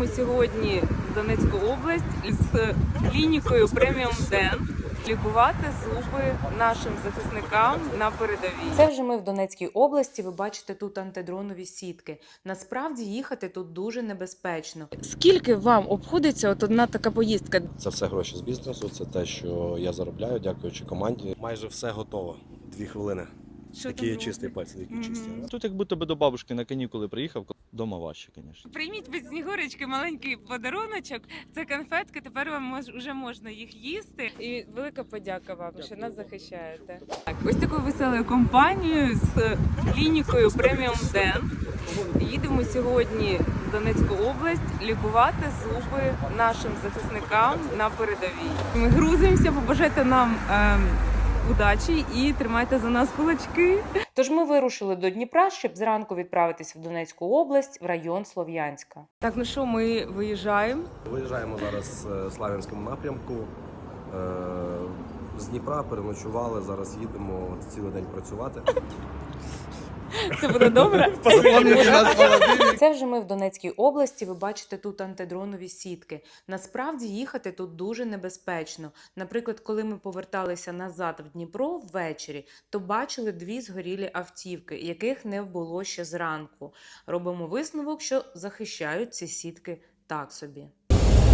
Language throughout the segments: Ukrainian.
Їдемо сьогодні в Донецьку область з клінікою Преміум Ден лікувати зуби нашим захисникам на передовій. Це вже ми в Донецькій області. Ви бачите тут антидронові сітки. Насправді їхати тут дуже небезпечно. Скільки вам обходиться от одна така поїздка? Це все гроші з бізнесу, це те, що я заробляю, дякуючи команді. Майже все готово. Дві хвилини. Що Такі чисті пальці, такі Мгм. чисті. Тут як будто би до бабушки на канікули приїхав, дома важче, звісно. Прийміть від снігурочки маленький подаруночок. Це конфетки. Тепер вам мож, вже можна їх їсти. І велика подяка вам, що нас захищаєте. Так, ось такою веселою компанією з клінікою Преміум Ден. Їдемо сьогодні в Донецьку область лікувати зуби нашим захисникам на передовій. Ми грузимося, побажайте нам. ем, Удачі і тримайте за нас кулачки. Тож ми вирушили до Дніпра, щоб зранку відправитися в Донецьку область в район Слов'янська. Так, ну що, ми виїжджаємо. Виїжджаємо зараз в Славянському напрямку. Е, З Дніпра переночували, зараз їдемо цілий день працювати. Це буде добре. Це вже ми в Донецькій області. Ви бачите тут антидронові сітки. Насправді їхати тут дуже небезпечно. Наприклад, коли ми поверталися назад в Дніпро ввечері, то бачили дві згорілі автівки, яких не було ще зранку. Робимо висновок, що захищають ці сітки так собі.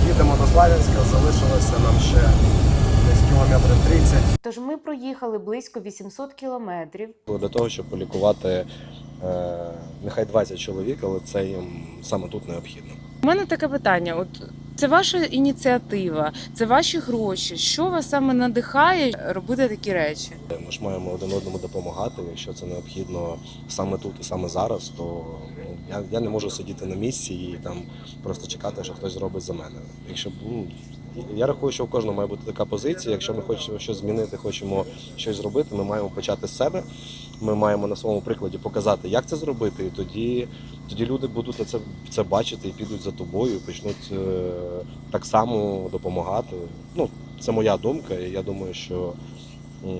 Їдемо до Славянська, залишилося нам ще десь кілометрів 30. Тож ми проїхали близько 800 кілометрів. Для того, щоб полікувати е, нехай 20 чоловік, але це їм саме тут необхідно. У мене таке питання: от це ваша ініціатива, це ваші гроші. Що вас саме надихає робити такі речі? Ми ж маємо один одному допомагати. Якщо це необхідно саме тут і саме зараз, то я, я не можу сидіти на місці і там просто чекати, що хтось зробить за мене. Якщо ну, я рахую, що у кожного має бути така позиція. Якщо ми хочемо щось змінити, хочемо щось зробити, ми маємо почати з себе. Ми маємо на своєму прикладі показати, як це зробити, і тоді, тоді люди будуть це, це бачити і підуть за тобою, почнуть е, так само допомагати. Ну, це моя думка, і я думаю, що м,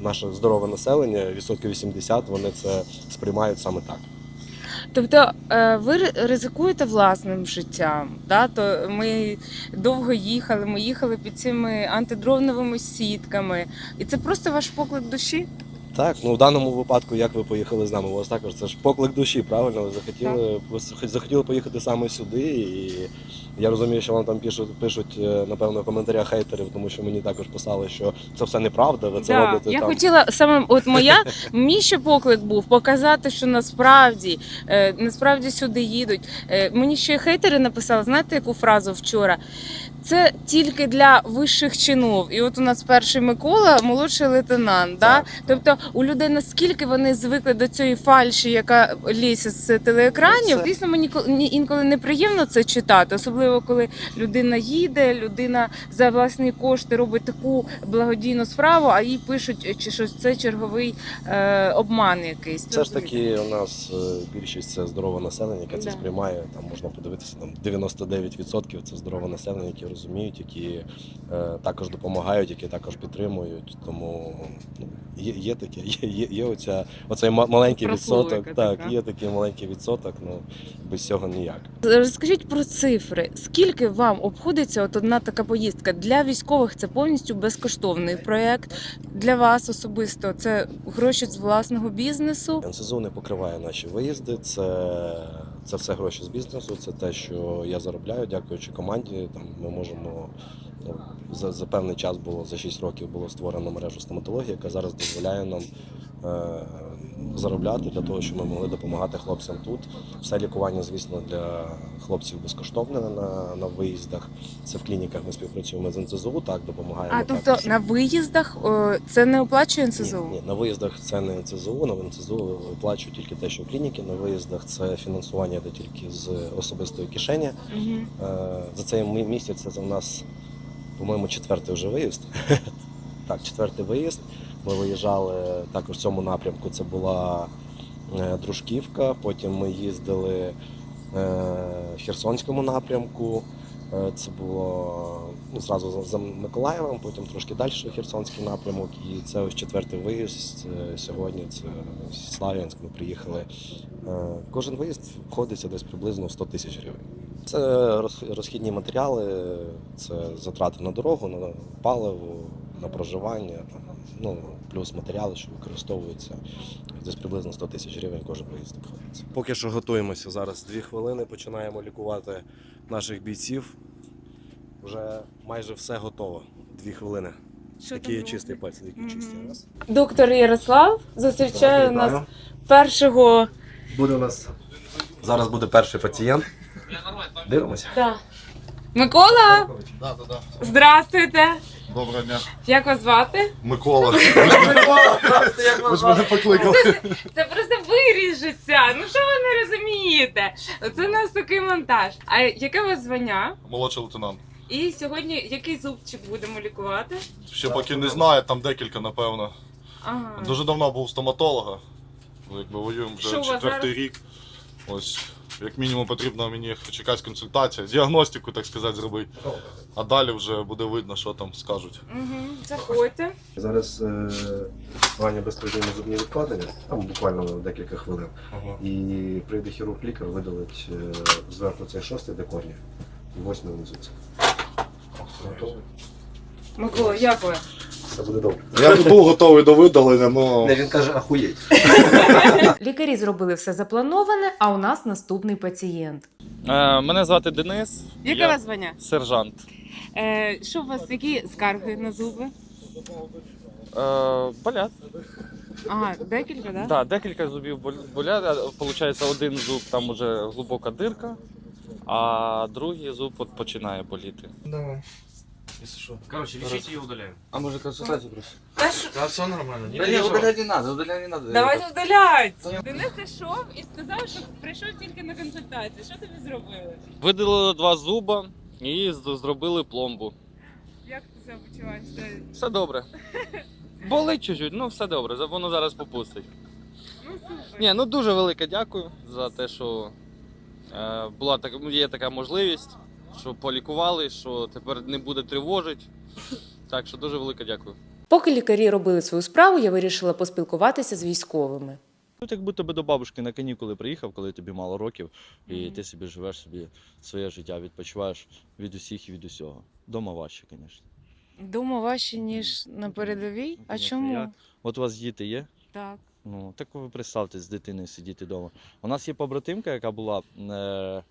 наше здорове населення, відсотків 80, вони це сприймають саме так. Тобто е, ви ризикуєте власним життям. Да? То ми довго їхали, ми їхали під цими антидроновими сітками, і це просто ваш поклик душі. Так, ну в даному випадку, як ви поїхали з нами, у вас також це ж поклик душі, правильно? Ви захотіли, ви захотіли поїхати саме сюди, і я розумію, що вам там пишуть, пишуть е, напевно, в коментарях хейтерів, тому що мені також писали, що це все неправда, ви це Да, робите я там. хотіла саме, от моя мій ще поклик був показати, що насправді е, насправді сюди їдуть. Е, мені ще хейтери написали, знаєте, яку фразу вчора? Це тільки для вищих чинов. І от у нас перший Микола, молодший лейтенант. Да? Тобто у людей наскільки вони звикли до цієї фальші, яка лізе з телеекранів. Це- Дійсно, мені ко- ні- інколи неприємно це читати, особливо коли людина їде, людина за власні кошти робить таку благодійну справу, а їй пишуть, чи що це черговий е, обман якийсь. Все ж таки, у нас е, більшість це здорове населення, яке це Да. сприймає. Там можна подивитися, там 99% це здорове населення, які розуміють, які е, також допомагають, які також підтримують. Тому ну, є, є таке, є, є, є оця, оцей маленький відсоток. Так, така. є такий маленький відсоток, ну без цього ніяк. Розкажіть про цифри. Скільки вам обходиться от одна така поїздка? Для військових це повністю безкоштовний проєкт. Для вас особисто це гроші з власного бізнесу. НСЗУ не покриває наші виїзди. Це, це все гроші з бізнесу. Це те, що я заробляю, дякуючи команді. Там ми можемо ну, за, за певний час було за 6 років було створено мережу стоматології, яка зараз дозволяє нам е, заробляти для того, щоб ми могли допомагати хлопцям тут. Все лікування, звісно, для хлопців безкоштовне на, на виїздах. Це в клініках ми співпрацюємо з НСЗУ, так допомагаємо. А тобто також. на виїздах о, це не оплачує НСЗУ? Ні, ні, на виїздах це не НЦЗУ, на НЦЗУ виплачують тільки те, що в клініки. На виїздах це фінансування йде тільки з особистої кишені. Е, За цей місяць це у нас, по-моєму, четвертий вже виїзд. Так, четвертий виїзд. Ми виїжджали також в цьому напрямку. Це була е, Дружківка. Потім ми їздили е, в Херсонському напрямку. Е, Це було ну, зразу за- Миколаєвом, потім трошки далі Херсонський напрямок. І це ось четвертий виїзд. Сьогодні це Слав'янськ. Ми приїхали. Кожен виїзд обходиться десь приблизно в 100 тисяч гривень. Це розхідні матеріали, це затрати на дорогу, на паливо, на проживання, там, ну, плюс матеріали, що використовуються. Десь приблизно 100 тисяч гривень кожен виїзд обходиться. Поки що готуємося зараз дві хвилини, починаємо лікувати наших бійців. Вже майже все готово. Дві хвилини. Що Такі чисті робить? пальці, такі Мгм. чисті. Раз. Доктор Ярослав зустрічає нас першого. Буде у нас зараз буде перший пацієнт. Дивимося. Да. Микола, Да, да, да. здравствуйте. Доброго дня. Як вас звати? Микола. Ви ж мене покликали. Це просто виріжеться. Ну що ви не розумієте? Це у нас такий монтаж. А яке у вас звання? Молодший лейтенант. І сьогодні який зубчик будемо лікувати? Ще поки не знаю, там декілька, напевно. Ага. Дуже давно був у стоматолога. Ну, Якби воюємо Що вже у вас четвертий зараз? рік. Ось, як мінімум, потрібно мені хоч якась консультація, діагностику, так сказати, зробити. А далі вже буде видно, що там скажуть. Угу. Заходьте. Зараз е, Ваня безпосередньо зубні відкладення, там буквально декілька хвилин. І прийде хірург-лікар, видалить е, зверху цей шостий декорні і восьмий внизу. Микола, як ви? Все буде добре. Я був готовий до видалення, але він каже, ахуєть. Лікарі зробили все заплановане, а у нас наступний пацієнт. Е, мене звати Денис. Яке я вас звання? сержант. Е, що у вас, які скарги на зуби? Е, болять. Ага, декілька, так? Да, декілька зубів болять. Получається, один зуб там уже глибока дирка, а другий зуб от починає боліти. Короче, лечите и удаляем. А може консультацію просто? Та що? Да, все нормально. Не Да не, переживай. удалять не надо, удалять не надо. Давайте вдалять. Денис зайшов і сказав, що прийшов тільки на консультацію. Що тобі зробили? Видалили два зуба і з- зробили пломбу. Як ти себе почуваєшся? Все добре. Болить чуть-чуть, ну все добре, за- воно зараз попустить. Ну супер. Ні, ну дуже велике дякую за те, що е, була така, ну, є така можливість, що полікували, що тепер не буде тривожить. Так що дуже велике дякую. Поки лікарі робили свою справу, я вирішила поспілкуватися з військовими. Тут як будто би до бабушки на канікули приїхав, коли тобі мало років, і Мгм. ти собі живеш собі своє життя, відпочиваєш від усіх і від усього. Дома важче, звісно. Дома важче, ніж на передовій. А Конечно, чому? я- От у вас діти є? Так. Ну, так ви представте з дитиною сидіти вдома. У нас є побратимка, яка була е,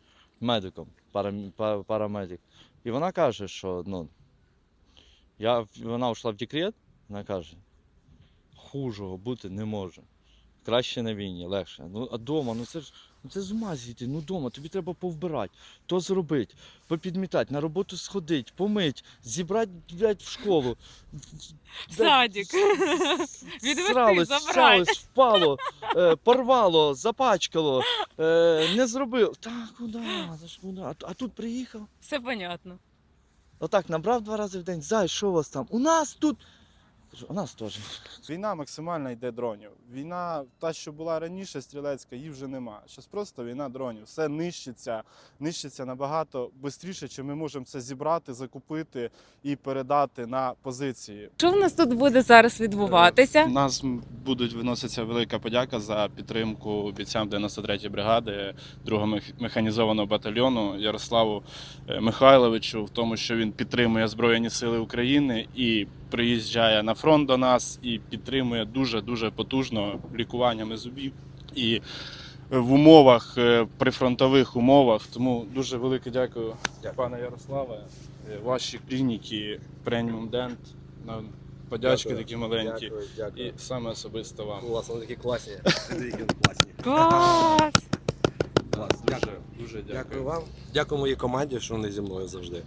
медиком, парам- па- парамедик. І вона каже, що ну, я, вона йшла в декрет, вона каже, хужого бути не може. Краще на війні, легше. Ну, а вдома, ну це ж ну це з ума зійти. Ну вдома, тобі треба повбирати, то зробити, попідмітати, на роботу сходити, помить, зібрати блядь, в школу. В садик. Відвести, забрати. впало, е, порвало, запачкало, е, не зробив. Так, куди? За ж куди? А, а тут приїхав. Все понятно. Отак набрав два рази в день. Зай, що у вас там? У нас тут. У нас теж. Війна максимально йде дронів. Війна, та, що була раніше, стрілецька, її вже нема. Зараз просто війна дронів. Все нищиться, нищиться набагато швидше, чим ми можемо це зібрати, закупити і передати на позиції. Що в нас тут буде зараз відбуватися? У нас будуть виноситься велика подяка за підтримку бійцям 93-ї бригади 2-го механізованого батальйону Ярославу е, Михайловичу в тому, що він підтримує Збройні Сили України і приїжджає на фронт до нас і підтримує дуже дуже потужно лікуваннями зубів і в умовах е, прифронтових умовах. Тому дуже велике дякую, пане Ярославе. Е, Ваші клініки Преміум Дент. На подячки Дякую. такі маленькі. Дякую, дякую. І саме особисто вам. Клас, вони такі класні. Вони такі класні. Клас! Клас. Дякую. Дуже дякую. Дякую вам. Дякую моїй команді, що вони зі мною завжди.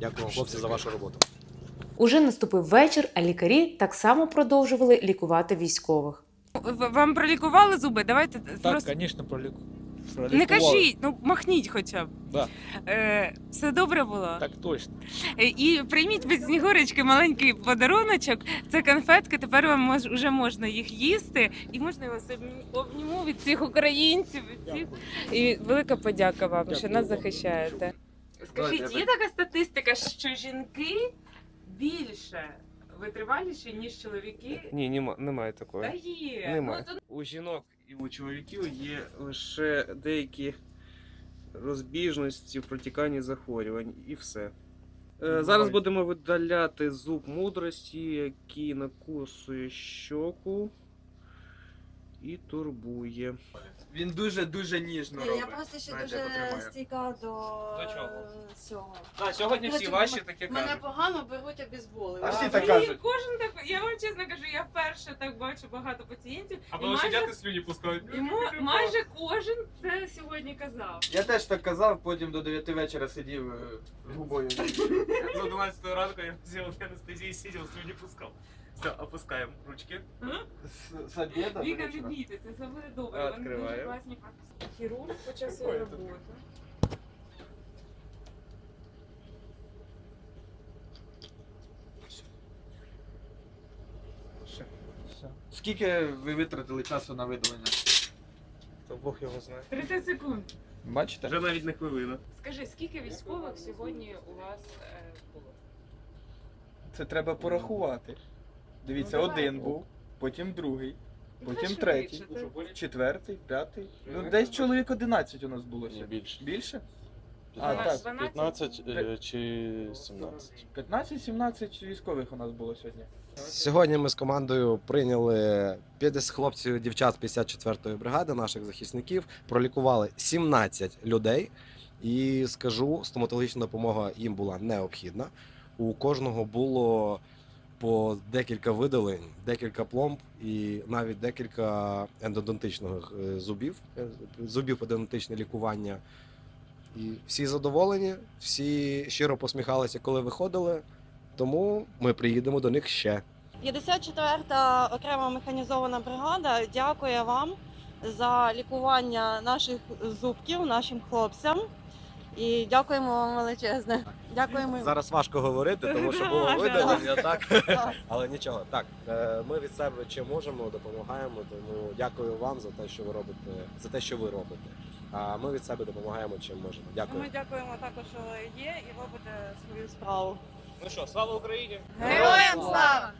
Дякую вам, хлопці, за вашу роботу. Уже наступив вечір, а лікарі так само продовжували лікувати військових. Вам пролікували зуби? Давайте просто звісно, проліку. не кажіть, ну махніть хоча б. Да. Е, все добре було. Так точно. Е, І прийміть від снігурочки маленький подаруночок. Це конфетки. Тепер вам мож, вже можна їх їсти, і можна вас обні- обніму від всіх українців. Від всіх. І велика подяка вам, що нас захищаєте. Скажіть, є така статистика, що жінки більше витриваліші, ніж чоловіки? Ні, нема, немає Та такої. є. Немає. Ну, то У жінок і у чоловіків є лише деякі розбіжності в протіканні захворювань і все. Е, Зараз будемо видаляти зуб мудрості, який накусує щоку і турбує. Він дуже-дуже ніжно Ні, робить. я просто ще Знаєте, дуже стійка до, До чого? е, цього. Так, сьогодні всі Коротше, ваші таке Мене кажуть. погано беруть обізболи. А всі так кажуть. Кожен так. Я вам чесно кажу, я вперше так бачу багато пацієнтів. А і воно майже, сидять і слюні пускають. і мо- майже кожен це сьогодні казав. Я теж так казав, потім до 9 вечора сидів е, губою. З 11 ранку я взяв анестезії, сидів, слюні пускав. Все, опускаємо ручки. З- до Віка, вечора. бійтеся, це буде добре. Вони дуже Відкриваю. класні професії. Хірург по часу Ой, роботи. Скільки ви витратили часу на видалення? То Бог його знає. 30 секунд. Бачите? Вже навіть не хвилина. Скажи, скільки військових сьогодні у вас е, було? Це треба порахувати. Дивіться, Ну, давай. один був, потім другий, Давай потім швидше, третій, це- четвертий, п'ятий. Ну, десь чоловік 11 у нас було Ні, сьогодні. більше. Більше? А, так. 15 е, чи 17. 15-17 військових у нас було сьогодні. Сьогодні ми з командою прийняли 50 хлопців і дівчат з 54-ї бригади, наших захисників, пролікували 17 людей. І скажу, стоматологічна допомога їм була необхідна. У кожного було по декілька видалень, декілька пломб і навіть декілька ендодонтичних е, зубів, е, зубів ендодонтичне лікування. І всі задоволені, всі щиро посміхалися, коли виходили. Тому ми приїдемо до них ще. 54-та окрема механізована бригада дякує вам за лікування наших зубків, нашим хлопцям. І дякуємо вам величезне. Дякуємо. Зараз важко говорити, тому що було видалення, так? Але нічого. Так, е, ми від себе чим можемо, допомагаємо. Тому дякую вам за те, що ви робите, за те, що ви робите. А ми від себе допомагаємо чим можемо. Дякую. Ми дякуємо також, що є і робите свою справу. Ну що, слава Україні! Героям слава!